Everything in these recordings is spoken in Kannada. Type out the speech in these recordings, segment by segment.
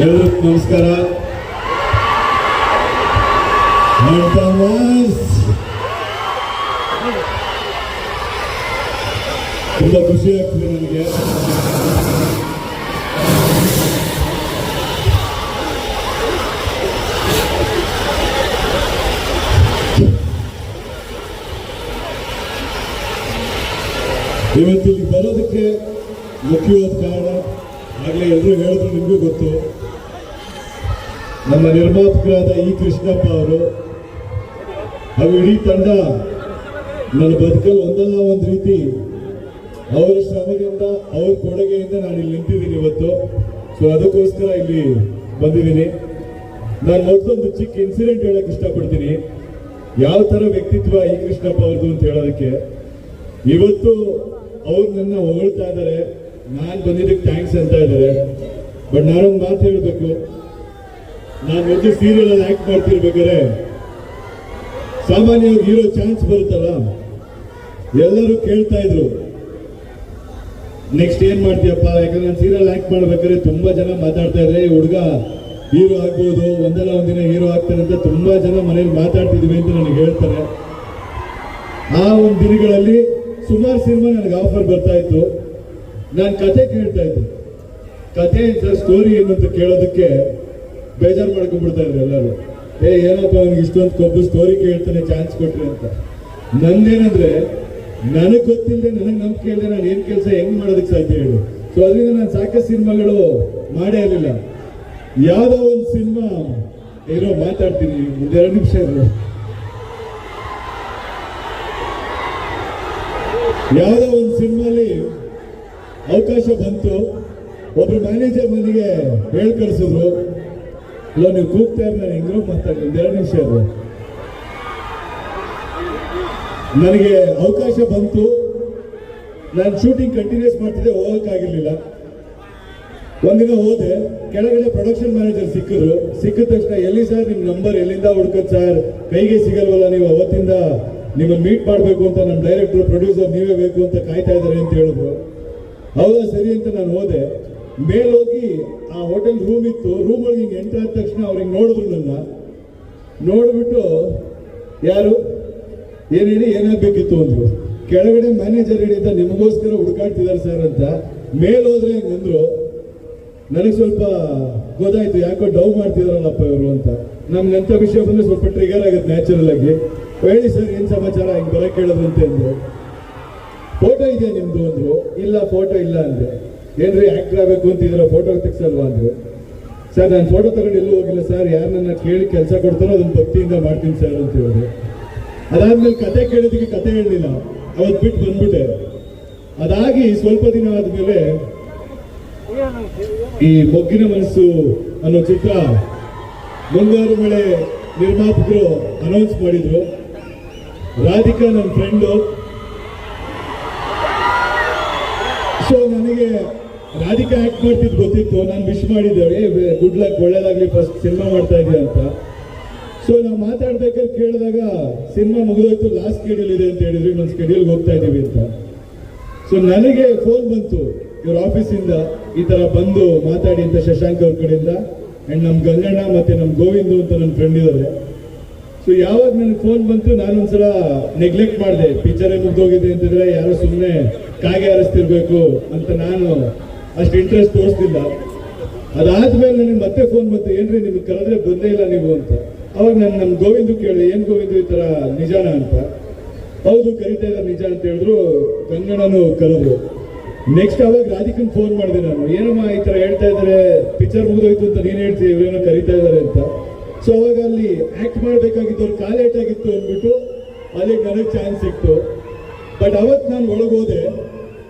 ಎಲ್ರಿಗೂ ನಮಸ್ಕಾರ. ತುಂಬಾ ಖುಷಿ ಆಗ್ತದೆ ನನಗೆ. ಇವತ್ತು ಇಲ್ಲಿ ಬರೋದಕ್ಕೆ ಮುಖ್ಯವಾದ ಕಾರಣ ಆಗಲೇ ಎಲ್ಲರೂ ಹೇಳಿದ್ರು ನಿಮಗೂ ಗೊತ್ತು. ನಮ್ಮ ನಿರ್ಮಾಪಕರಾದ ಇ ಕೃಷ್ಣಪ್ಪ ಅವರು ಹಾಗೂ ಇಡೀ ತಂಡ, ನನ್ನ ಬದುಕಲ್ಲಿ ಒಂದಲ್ಲ ಒಂದು ರೀತಿ ಅವರ ಶ್ರಮದಿಂದ, ಅವ್ರ ಕೊಡುಗೆಯಿಂದ ನಾನು ಇಲ್ಲಿ ನಿಂತಿದ್ದೀನಿ ಇವತ್ತು. ಸೊ ಅದಕ್ಕೋಸ್ಕರ ಇಲ್ಲಿ ಬಂದಿದ್ದೀನಿ. ನಾನು ಮೊದಲೊಂದು ಚಿಕ್ಕ ಇನ್ಸಿಡೆಂಟ್ ಹೇಳಕ್ ಇಷ್ಟಪಡ್ತೀನಿ. ಯಾವ ಥರ ವ್ಯಕ್ತಿತ್ವ ಈ ಕೃಷ್ಣಪ್ಪ ಅವ್ರದ್ದು ಅಂತ ಹೇಳೋದಕ್ಕೆ. ಇವತ್ತು ಅವ್ರು ನನ್ನ ಹೊಗಳ್ತಾ ಇದ್ದಾರೆ. ನಾನು ಬಂದಿದ್ದಕ್ಕೆ ಥ್ಯಾಂಕ್ಸ್ ಅಂತ ಇದ್ದಾರೆ. ಬಟ್ ನಾನೊಂದು ಮಾತು ಹೇಳಬೇಕು. ನಾನು ಮೊದಲು ಸೀರಿಯಲ್ ಅಲ್ಲಿ ಆಕ್ಟ್ ಮಾಡ್ತಿರ್ಬೇಕಾದ್ರೆ, ಸಾಮಾನ್ಯವಾಗಿ ಹೀರೋ ಚಾನ್ಸ್ ಬರುತ್ತಲ್ಲ? ಎಲ್ಲರೂ ಕೇಳ್ತಾ ಇದ್ರು. ನೆಕ್ಸ್ಟ್ ಏನ್ ಮಾಡ್ತೀಯಪ್ಪ? ಯಾಕಂದ್ರೆ ನಾನು ಸೀರಿಯಲ್ ಆಕ್ಟ್ ಮಾಡ್ಬೇಕಾದ್ರೆ ತುಂಬಾ ಜನ ಮಾತಾಡ್ತಾ ಇದ್ರೆ ಈ ಹುಡುಗ ಹೀರೋ ಆಗ್ಬೋದು. ಒಂದಲ್ಲ ಒಂದಿನ ಹೀರೋ ಆಗ್ತಾನೆ ಅಂತ ತುಂಬಾ ಜನ ಮನೇಲಿ ಮಾತಾಡ್ತಿದ್ವಿ ಅಂತ ನನಗೆ ಹೇಳ್ತಾರೆ. ಆ ಒಂದು ದಿನಗಳಲ್ಲಿ ಸುಮಾರು ಸಿನಿಮಾ ನನಗೆ ಆಫರ್ ಬರ್ತಾ ಇತ್ತು. ನಾನು ಕತೆ ಕೇಳ್ತಾ ಇದ್ದೆ. ಕತೆ ಸರ್ ಸ್ಟೋರಿ ಏನು ಅಂತ ಕೇಳೋದಕ್ಕೆ ಬೇಜಾರು ಮಾಡ್ಕೊಂಡ್ಬಿಡ್ತಾ ಇದ್ರು ಎಲ್ಲರೂ. ಏ, ಏನಪ್ಪ ಅವ್ನಿಗೆ ಇಷ್ಟೊಂದು ಕೊಬ್ಬು ಸ್ಟೋರಿ ಕೇಳ್ತಾನೆ ಚಾನ್ಸ್ ಕೊಟ್ರಿ ಅಂತ. ನಂದೇನಂದ್ರೆ, ನನಗೆ ಗೊತ್ತಿಲ್ಲದೆ ನನಗೆ ನಂಬಿಕೆ ಇಲ್ಲದೆ ನಾನು ಏನು ಕೆಲಸ ಹೆಂಗೆ ಮಾಡೋದಕ್ಕೆ ಸಾಧ್ಯ ಹೇಳು. ಸೊ ಅದರಿಂದ ನಾನು ಸಾಕಷ್ಟು ಸಿನಿಮಾಗಳು ಮಾಡೇ ಇರಲಿಲ್ಲ. ಯಾವುದೋ ಒಂದು ಸಿನಿಮಾ ಏನೋ ಮಾತಾಡ್ತೀನಿ ಒಂದೆರಡು ನಿಮಿಷ ಇರಲಿ ಯಾವುದೋ ಒಂದು ಸಿನಿಮಾಲಿ ಅವಕಾಶ ಬಂತು. ಒಬ್ರು ಮ್ಯಾನೇಜರ್ ನನಗೆ ಹೇಳಿ ಇಲ್ಲ, ನೀವು ಕೂಗ್ತಾ ಇರೋ ನಾನು ಹೆಂಗೋ ಮಾತಾಡಿ ಒಂದೆರಡು ನಿಮಿಷ ಅದು ನನಗೆ ಅವಕಾಶ ಬಂತು. ನಾನು ಶೂಟಿಂಗ್ ಕಂಟಿನ್ಯೂಸ್ ಮಾಡ್ತಿದ್ದೆ, ಹೋಗಕ್ಕಾಗಿರ್ಲಿಲ್ಲ. ಒಂದಿನ ಹೋದೆ. ಕೆಳಗಡೆ ಪ್ರೊಡಕ್ಷನ್ ಮ್ಯಾನೇಜರ್ ಸಿಕ್ಕಿದ್ರು. ಸಿಕ್ಕಿದ ತಕ್ಷಣ, ಎಲ್ಲಿ ಸರ್ ನಿಮ್ಮ ನಂಬರ್ ಎಲ್ಲಿಂದ ಹುಡ್ಕೋದು ಸರ್? ಕೈಗೆ ಸಿಗಲ್ವಲ್ಲ ನೀವು? ಅವತ್ತಿಂದ ನಿಮ್ಮನ್ನು ಮೀಟ್ ಮಾಡಬೇಕು ಅಂತ ನಮ್ಮ ಡೈರೆಕ್ಟರ್ ಪ್ರೊಡ್ಯೂಸರ್ ನೀವೇ ಬೇಕು ಅಂತ ಕಾಯ್ತಾ ಇದ್ದಾರೆ ಅಂತ ಹೇಳಿದ್ರು. ಹೌದಾ ಸರಿ ಅಂತ ನಾನು ಹೋದೆ. ಮೇಲೋಗಿ ಆ ಹೋಟೆಲ್ ರೂಮ್ ಇತ್ತು. ರೂಮ್ ಒಳಗೆ ಹಿಂಗೆ ಎಂಟ್ರ್ ಆದ ತಕ್ಷಣ ಅವ್ರಿಗೆ ನೋಡಿದ್ರು ನನ್ನ. ನೋಡಿಬಿಟ್ಟು, ಯಾರು? ಏನ್ ಹೇಳಿ, ಏನಾಗಬೇಕಿತ್ತು ಅಂದರು. ಕೆಳಗಡೆ ಮ್ಯಾನೇಜರ್ ಹೇಳಿದ್ದ ನಿಮಗೋಸ್ಕರ ಹುಡುಕಾಡ್ತಿದ್ದಾರೆ ಸರ್ ಅಂತ. ಮೇಲ್ ಹೋದ್ರೆ ಅಂದರು. ನನಗೆ ಸ್ವಲ್ಪ ಗೊತ್ತಾಯ್ತು, ಯಾಕೋ ಡೌ ಮಾಡ್ತಿದಾರಲ್ಲಪ್ಪ ಇವರು ಅಂತ. ನಮ್ಗೆ ಅಂತ ವಿಷಯ ಬಂದರೆ ಸ್ವಲ್ಪ ಟ್ರಿಗರ್ ಆಗುತ್ತೆ ನ್ಯಾಚುರಲ್ ಆಗಿ. ಹೇಳಿ ಸರ್ ಏನು ಸಮಾಚಾರ? ಹಿಂಗೆ ಬರೋಕ್ಕೆ ಕೇಳೋದಂತೆ ಅಂದ್ರು. ಫೋಟೋ ಇದೆಯಾ ನಿಮ್ದು ಅಂದ್ರು. ಇಲ್ಲ, ಫೋಟೋ ಇಲ್ಲ ಅಂದ್ರೆ. ಏನ್ರಿ ಆಕ್ಟರ್ ಆಗ್ಬೇಕು ಅಂತ ಇದ್ರ ಫೋಟೋ ತೆಗ್ಸಲ್ವಾ ಅಂದ್ರು? ಸರ್, ನಾನು ಫೋಟೋ ತಗೊಂಡು ಎಲ್ಲೂ ಹೋಗಿಲ್ಲ ಸರ್. ಯಾರು ನನ್ನ ಕೇಳಿ ಕೆಲಸ ಕೊಡ್ತಾರೋ ಅದನ್ನ ಭಕ್ತಿಯಿಂದ ಮಾಡ್ತೀನಿ ಸರ್ ಅಂತ ಹೇಳಿದ್ರು. ಅದಾದ್ಮೇಲೆ ಕತೆ ಕೇಳಿದಕ್ಕೆ ಕತೆ ಹೇಳಲಿಲ್ಲ. ಅವತ್ತು ಬಿಟ್ಟು ಬಂದ್ಬಿಟ್ಟೆ. ಅದಾಗಿ ಸ್ವಲ್ಪ ದಿನ ಆದ್ಮೇಲೆ ಈ ಮೊಗ್ಗಿನ ಮನಸ್ಸು ಅನ್ನೋ ಚಿತ್ರ ಮುಂಗಾರು ಮಳೆ ನಿರ್ಮಾಪಕರು ಅನೌನ್ಸ್ ಮಾಡಿದ್ರು. ರಾಧಿಕಾ ನನ್ನ ಫ್ರೆಂಡು ಸೊ ನನಗೆ ರಾಧಿಕಾ ಆ್ಯಕ್ಟ್ ಮಾಡ್ತಿದ್ದು ಗೊತ್ತಿತ್ತು. ನಾನು ವಿಶ್ ಮಾಡಿದ್ದೆ, ಏ ಗುಡ್ ಲಕ್ ಒಳ್ಳೇದಾಗಲಿ ಫಸ್ಟ್ ಸಿನಿಮಾ ಮಾಡ್ತಾ ಇದೀಯ ಅಂತ. ಸೊ ನಾವು ಮಾತಾಡ್ಬೇಕಾದ್ರೆ ಕೇಳಿದಾಗ ಸಿನಿಮಾ ಮುಗಿದೋಯ್ತು ಲಾಸ್ಟ್ ಸ್ಕೆಡ್ಯೂಲ್ ಇದೆ ಅಂತ ಹೇಳಿದ್ರು, ಇನ್ನೊಂದು ಸ್ಕೆಡ್ಯೂಲ್ಗೆ ಹೋಗ್ತಾ ಇದ್ದೀವಿ ಅಂತ. ಸೊ ನನಗೆ ಫೋನ್ ಬಂತು, ಇವ್ರ ಆಫೀಸಿಂದ ಈ ಥರ ಬಂದು ಮಾತಾಡಿ ಅಂತ ಶಶಾಂಕ್ ಅವ್ರ ಕಡೆಯಿಂದ. ಆ್ಯಂಡ್ ನಮ್ಮ ಗಂಗಣ್ಣ ಮತ್ತೆ ನಮ್ಮ ಗೋವಿಂದು ಅಂತ ನನ್ನ ಫ್ರೆಂಡ್ ಇದ್ದಾರೆ ಸೊ ಯಾವಾಗ ನನಗೆ ಫೋನ್ ಬಂತು, ನಾನೊಂದ್ಸಲ ನೆಗ್ಲೆಕ್ಟ್ ಮಾಡಿದೆ. ಪಿಕ್ಚರೇ ಮುಗ್ದೋಗಿದೆ ಅಂತಿದ್ರೆ ಯಾರೋ ಸುಮ್ಮನೆ ಕಾಗೆ ಹರಿಸ್ತಿರ್ಬೇಕು ಅಂತ ನಾನು ಅಷ್ಟು ಇಂಟ್ರೆಸ್ಟ್ ತೋರಿಸ್ತಿಲ್ಲ. ಅದಾದ್ಮೇಲೆ ನನಗೆ ಮತ್ತೆ ಫೋನ್ ಬಂತು, ಏನ್ರಿ ನಿಮ್ಗೆ ಕರೆದ್ರೆ ಬಂದೇ ಇಲ್ಲ ನೀವು ಅಂತ. ಅವಾಗ ನಾನು ನಮ್ಮ ಗೋವಿಂದ ಕೇಳಿದೆ, ಏನ್ ಗೋವಿಂದ ಈ ತರ ನಿಜಾನ ಅಂತ? ಹೌದು, ಕರಿತಾ ಇದ್ದಾರೆ ನಿಜ ಅಂತ ಹೇಳಿದ್ರು ಕಂಗಣನು ಕರೆದ್ರು. ನೆಕ್ಸ್ಟ್ ಅವಾಗ ರಾಧಿಕನ್ ಫೋನ್ ಮಾಡಿದೆ ನಾನು, ಏನಮ್ಮ ಈ ತರ ಹೇಳ್ತಾ ಇದ್ದಾರೆ? ಪಿಕ್ಚರ್ ಮುಗಿದೋಯ್ತು ಅಂತ ನೀನ್ ಹೇಳ್ತೀವಿ ಇವ್ರೇನೋ ಕರಿತಾ ಇದ್ದಾರೆ ಅಂತ? ಸೊ ಅವಾಗ ಅಲ್ಲಿ ಆಕ್ಟ್ ಅವ್ರು ಕಾಲೇಟ್ ಆಗಿತ್ತು ಅಂದ್ಬಿಟ್ಟು, ಅಲ್ಲಿ ನನಗೆ ಚಾನ್ಸ್ ಸಿಕ್ತು. ಬಟ್ ಅವತ್ ನಾನು ಒಳಗೆ ಹೋದೆ.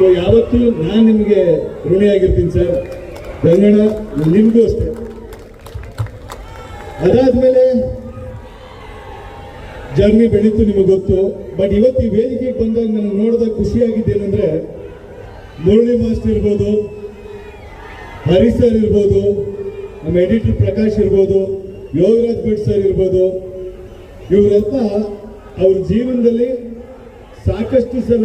ಸೊ ಯಾವತ್ತೂ ನಾನು ನಿಮಗೆ ಋಣಿಯಾಗಿರ್ತೀನಿ ಸರ್ ಗಂಗಣ್ಣ ನಿಮಗೂ ಅಷ್ಟೇ. ಅದಾದ್ಮೇಲೆ, ಜರ್ನಿ ಬೆಳೀತು ನಿಮಗೆ ಗೊತ್ತು ಬಟ್ ಇವತ್ತು ಈ ವೇದಿಕೆಗೆ ಬಂದಾಗ ನನಗೆ ನೋಡಿದಾಗ ಖುಷಿಯಾಗಿದ್ದೇನೆಂದ್ರೆ ಮುರಳಿ ಮಾಸ್ಟರ್ ಇರ್ಬೋದು ಹರಿ ಸರ್ ಇರ್ಬೋದು, ನಮ್ಮ ಎಡಿಟರ್ ಪ್ರಕಾಶ್ ಇರ್ಬೋದು, ಯೋಗರಾಜ್ ಭಟ್ ಸರ್ ಇರ್ಬೋದು, ಇವರೆಲ್ಲ ಅವ್ರ ಜೀವನದಲ್ಲಿ ಸಾಕಷ್ಟು ಸಲ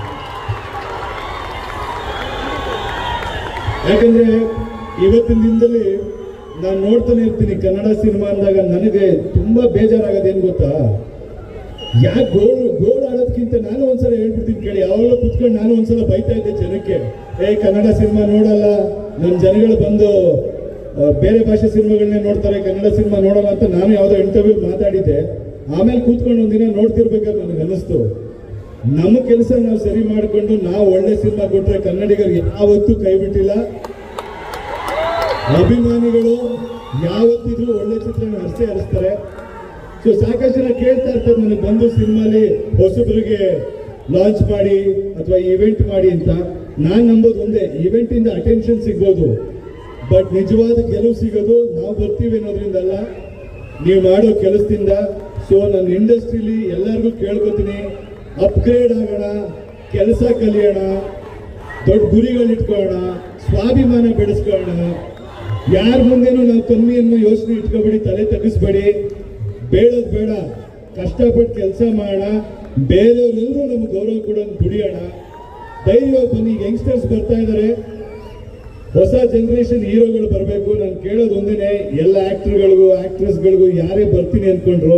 ಯಾಕಂದ್ರೆ ಇವತ್ತಿನ ದಿನದಲ್ಲಿ ನಾನು ನೋಡ್ತಾನೆ ಇರ್ತೀನಿ, ಕನ್ನಡ ಸಿನಿಮಾ ಅಂದಾಗ ನನಗೆ ತುಂಬಾ ಬೇಜಾರಾಗೋದೇನು ಗೊತ್ತಾ? ಯಾಕೆ ಗೋಳು ಗೋಳು ಆಡೋದಕ್ಕಿಂತ ನಾನು ಒಂದ್ಸಲ ಹೇಳ್ಬಿಡ್ತೀನಿ ಕೇಳಿ, ಯಾವಾಗಲೂ ಕುತ್ಕೊಂಡು ನಾನು ಒಂದ್ಸಲ ಬೈತಾ ಇದ್ದೆ ಜನಕ್ಕೆ. ಏ, ಕನ್ನಡ ಸಿನಿಮಾ ನೋಡಲ್ಲ ನಮ್ಮ ಜನಗಳು ಬಂದು ಬೇರೆ ಭಾಷೆ ಸಿನಿಮಾಗಳನ್ನೇ ನೋಡ್ತಾರೆ, ಕನ್ನಡ ಸಿನಿಮಾ ನೋಡಲ್ಲ ಅಂತ ನಾನು ಯಾವುದೋ ಇಂಟರ್ವ್ಯೂ ಮಾತಾಡಿದ್ದೆ. ಆಮೇಲೆ ಕೂತ್ಕೊಂಡು ಒಂದಿನ ನೋಡ್ತಿರ್ಬೇಕಾದ್ರೆ ನನಗೆ ಅನ್ನಿಸ್ತು ನಮ್ಮ ಕೆಲಸ ನಾವು ಸರಿ ಮಾಡಿಕೊಂಡು ನಾವು ಒಳ್ಳೆ ಸಿನಿಮಾ ಕೊಟ್ಟರೆ ಕನ್ನಡಿಗರಿಗೆ ಯಾವತ್ತೂ ಕೈ ಬಿಟ್ಟಿಲ್ಲ. ಅಭಿಮಾನಿಗಳು ಯಾವತ್ತಿದ್ರು ಒಳ್ಳೆ ಚಿತ್ರ ಹರಿಸೇ ಹರಿಸ್ತಾರೆ ಸೊ ಸಾಕಷ್ಟು ಜನ ಕೇಳ್ತಾ ಇರ್ತಾರೆ, ನನಗೆ ಬಂದು ಸಿನಿಮಾಲಿ ಹೊಸಬ್ರಿಗೆ ಲಾಂಚ್ ಮಾಡಿ ಅಥವಾ ಇವೆಂಟ್ ಮಾಡಿ ಅಂತ. ನಾನು ನಂಬೋದು ಒಂದೇ ಇವೆಂಟ್ ಇಂದ ಅಟೆನ್ಷನ್ ಸಿಗ್ಬೋದು. ಬಟ್ ನಿಜವಾದ ಗೆಲುವು ಸಿಗೋದು ನಾವು ಬರ್ತೀವಿ ಅನ್ನೋದ್ರಿಂದಲ್ಲ ನೀವು ಮಾಡೋ ಕೆಲಸದಿಂದ. ಸೊ ನನ್ನ ಇಂಡಸ್ಟ್ರಿಲಿ ಎಲ್ಲರಿಗೂ ಕೇಳ್ಕೊತೀನಿ. ಅಪ್ಗ್ರೇಡ್ ಆಗೋಣ ಕೆಲಸ ಕಲಿಯೋಣ, ದೊಡ್ಡ ಗುರಿಗಳು ಇಟ್ಕೊಳ್ಳೋಣ ಸ್ವಾಭಿಮಾನ ಬೆಳೆಸ್ಕೊಳ್ಳೋಣ ಯಾರ ಮುಂದೆನೂ ನಾವು ಕಮ್ಮಿ ಅನ್ನೋ ಯೋಚನೆ ಇಟ್ಕೊಬೇಡಿ, ತಲೆ ತಗ್ಗಿಸ್ಬೇಡಿ. ಬೇಳೋದು ಬೇಡ ಕಷ್ಟಪಟ್ಟು ಕೆಲಸ ಮಾಡೋಣ ಬೇರೆಯವರೆಲ್ಲರೂ ನಮ್ಗೆ ಗೌರವ ಕೊಡೋದು ದುಡಿಯೋಣ. ಧೈರ್ಯವಾಗಿ ಬನ್ನಿ ಯಂಗ್ಸ್ಟರ್ಸ್ ಬರ್ತಾ ಇದ್ದಾರೆ ಹೊಸ ಜನರೇಷನ್ ಹೀರೋಗಳು ಬರಬೇಕು, ನಾನು ಕೇಳೋದು ಒಂದೇನೆ, ಎಲ್ಲ ಆಕ್ಟರ್ಗಳಿಗೂ, ಆಕ್ಟ್ರೆಸ್ಗಳಿಗೂ ಯಾರೇ ಬರ್ತೀನಿ ಅನ್ಕೊಂಡ್ರು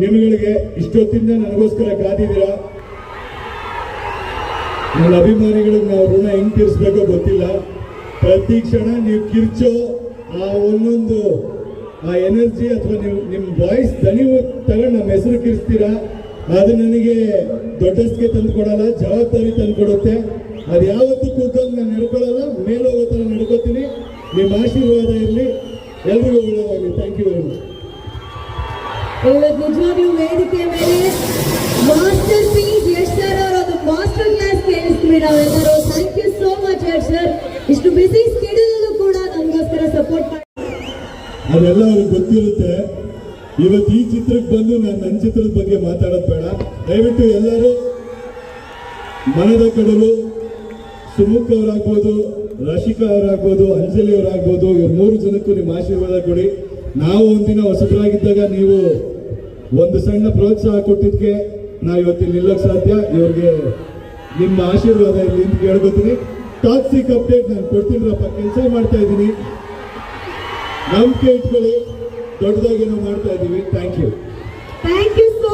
ನಿಮ್ಗಳಿಗೆ ಇಷ್ಟೊತ್ತಿಂದ ನನಗೋಸ್ಕರ ಕಾದಿದ್ದೀರಾ? ನನ್ನ ಅಭಿಮಾನಿಗಳಿಗೆ ನಾವು ಋಣ ಹೆಂಗ್ ತೀರಿಸ್ಬೇಕೋ ಗೊತ್ತಿಲ್ಲ. ಪ್ರತಿ ಕ್ಷಣ ನೀವು ಕಿರ್ಚೋ ಆ ಒಂದೊಂದು, ಆ ಎನರ್ಜಿ ಅಥವಾ ನೀವು ನಿಮ್ಮ ವಾಯ್ಸ್ ದನಿ ತಗೊಂಡು ನಮ್ಮ ಹೆಸರು ಕಿರಿಸ್ತೀರಾ? ಅದು ನನಗೆ ದೊಡ್ಡಸ್ಗೆ ತಂದು ಕೊಡಲ್ಲ, ಜವಾಬ್ದಾರಿ ತಂದು ಕೊಡುತ್ತೆ. ಅದು ಯಾವತ್ತೂ ಕೂತ್ಕೊಂಡು ನಾನು ನಡ್ಕೊಳ್ಳಲ್ಲ, ಮೇಲೆ ಹೋಗೋ ಥರ ನಡ್ಕೋತೀನಿ. ನಿಮ್ಮ ಆಶೀರ್ವಾದ ಇರಲಿ. ಎಲ್ರಿಗೂ ಒಳ್ಳೆಯದಾಗಲಿ ಥ್ಯಾಂಕ್ ಯು ವೆರಿ ಮಚ್ ಇವತ್ತು ನಿಜವಾಗ್ಲೂ ವೇದಿಕೆ ಮೇಲೆ ಮಾಸ್ಟರ್ ಪೀಸ್ ಯಶ್ ಸರ್ ಅವರ ಒಂದು ಮಾಸ್ಟರ್ ಕ್ಲಾಸ್ ಕೇಳಿಸ್ತೀವಿ ನಾವೆಲ್ಲರೂ. Thank you so much sir. ಇಷ್ಟು ಬಿಸಿ ಸ್ಕೆಡ್ಯೂಲ್ ಕೂಡ ನಮಗೋಸ್ಕರ ಸಪೋರ್ಟ್ ಮಾಡಿ. ಅದೆಲ್ಲ ಗೊತ್ತಿರುತ್ತೆ, ಇವತ್ತು ಈ ಚಿತ್ರಕ್ಕೆ ಬಂದು ನಾನು ನನ್ನ ಚಿತ್ರದ ಬಗ್ಗೆ ಮಾತಾಡೋದು ಬೇಡ. ದಯವಿಟ್ಟು ಎಲ್ಲರೂ ಮನದ ಕಡಲು ಸುಮುಖ್ ಅವರಾಗ್ಬೋದು, ರಶಿಕಾ ಅವರಾಗ್ಬೋದು, ಅಂಜಲಿ ಅವರಾಗ್ಬೋದು, ಇವ್ರ ಮೂರು ಜನಕ್ಕೂ ನಿಮ್ಮ ಆಶೀರ್ವಾದ ಕೊಡಿ. ನಾವು ಒಂದಿನ ಹೊಸಬರಾಗಿದ್ದಾಗ ನೀವು ಒಂದು ಸಣ್ಣ ಪ್ರೋತ್ಸಾಹ ಕೊಟ್ಟಿದ್ದಕ್ಕೆ ನಾ ಇವತ್ತಿನ ನಿಲ್ಲಕ್ಕೆ ಸಾಧ್ಯ. ಇವ್ರಿಗೆ ನಿಮ್ಮ ಆಶೀರ್ವಾದ ಇರಲಿ ಅಂತ ಕೇಳ್ಕೊತೀನಿ. ಟಾಕ್ಸಿಕ್ ಅಪ್ಡೇಟ್ ನಾನು ಕೊಡ್ತೀನಿರಪ್ಪ ಕೆಲಸ ಮಾಡ್ತಾ ಇದ್ದೀನಿ. ನಂಬಿಕೆ ಇಟ್ಕೊಳ್ಳಿ. ದೊಡ್ಡದಾಗಿ ನಾವು ಮಾಡ್ತಾ ಇದ್ದೀವಿ. Thank you thank you so